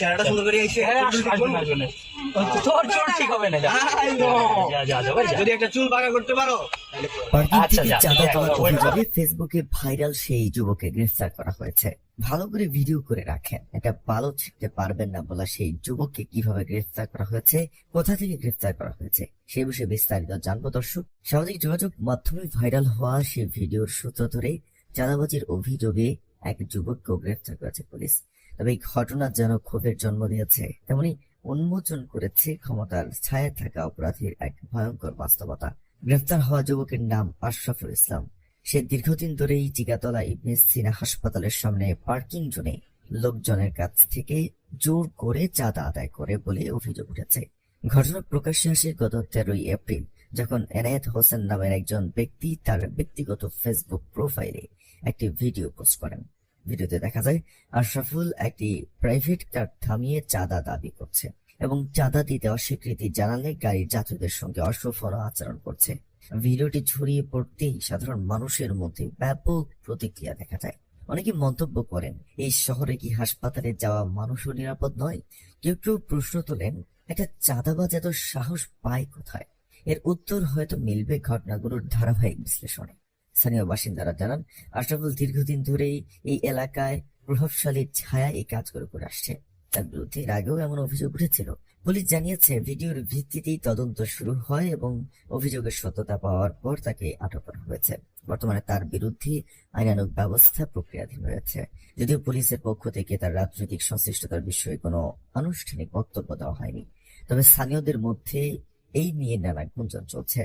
চেহারাটা সুন্দর করে এসে হ্যাঁ, তোর চোর ঠিক হবে না। যদি একটা চুল পাকা করতে পারো। আচ্ছা, ফেসবুকে ভাইরাল সেই যুবককে গ্রেফতার করা হয়েছে। ভালো করে ভিডিও করে রাখেন। এটা ভালো শিখতে পারবেন না বলা সেই যুবককে কীভাবে গ্রেফতার করা হয়েছে কোথা থেকে গ্রেফতার করা হয়েছে সেই বিষয়ে বিস্তারিত জানব দর্শক। সামাজিক যোগাযোগ মাধ্যমে ভাইরাল হওয়া সেই ভিডিওর সূত্র ধরে চাঁদাবাজির অভিযোগে এক যুবককেও গ্রেফতার করেছে পুলিশ। এই ঘটনা যেন ক্ষোভের জন্ম দিয়েছে, তেমনি উন্মোচন করেছে ক্ষমতার ছায়া থাকা অপরাধীর এক ভয়ঙ্কর বাস্তবতা। গ্রেফতার হওয়া যুবকের নাম আশরাফুল ইসলাম। সে দীর্ঘদিন ধরেই চিকাতলা ইবনে সিনা হাসপাতালের সামনে পার্কিং জোনে লোকজনের কাছ থেকে জোর করে চাঁদা আদায় করে বলে অভিযোগ উঠেছে। ঘটনা প্রকাশ্যে আসে গত তেরোই এপ্রিল, যখন এনায়েত হোসেন নামের একজন ব্যক্তি তার ব্যক্তিগত ফেসবুক প্রোফাইলে একটি ভিডিও পোস্ট করেন। ভিডিওতে দেখা যায়, আশরাফুল একটি প্রাইভেট কার থামিয়ে চাঁদা দাবি করছে এবং চাঁদা দিতে অস্বীকৃতি জানালে গাড়ির যাত্রীদের সঙ্গে অসফল আচরণ করছে। ভিডিওটি ছড়িয়ে পড়তেই সাধারণ মানুষের মধ্যে ব্যাপক প্রতিক্রিয়া দেখা যায়। অনেকে মন্তব্য করেন, এই শহরে কি হাসপাতালে যাওয়া মানুষও নিরাপদ নয়? কেউ কেউ প্রশ্ন তোলেন, একটা চাঁদাবাজ এত সাহস পায় কোথায়? এর উত্তর হয়তো মিলবে ঘটনাগুলোর ধারাবাহিক বিশ্লেষণে। স্থানীয় বাসিন্দারা জানান, আশরাফুল দীর্ঘদিন ধরেই এই এলাকায় প্রভাবশালী ছায়া এই কাজগুলো করে আসছে। তার বিরুদ্ধে এর আগেও এমন অভিযোগ উঠেছিল। পুলিশ জানিয়েছে, ভিডিওর ভিত্তিতেই তদন্ত শুরু হয় এবং অভিযোগের সত্যতা পাওয়ার পর তাকে আটক করা হয়েছে। বর্তমানে তার বিরুদ্ধে আইনানুগ ব্যবস্থা প্রক্রিয়াধীন রয়েছে। যদিও পুলিশের পক্ষ থেকে তার রাজনৈতিক সংশ্লিষ্টতার বিষয়ে কোনো আনুষ্ঠানিক বক্তব্য দেওয়া হয়নি। তবে স্থানীয়দের মধ্যে এই নিয়ে নানা গুঞ্জন চলছে।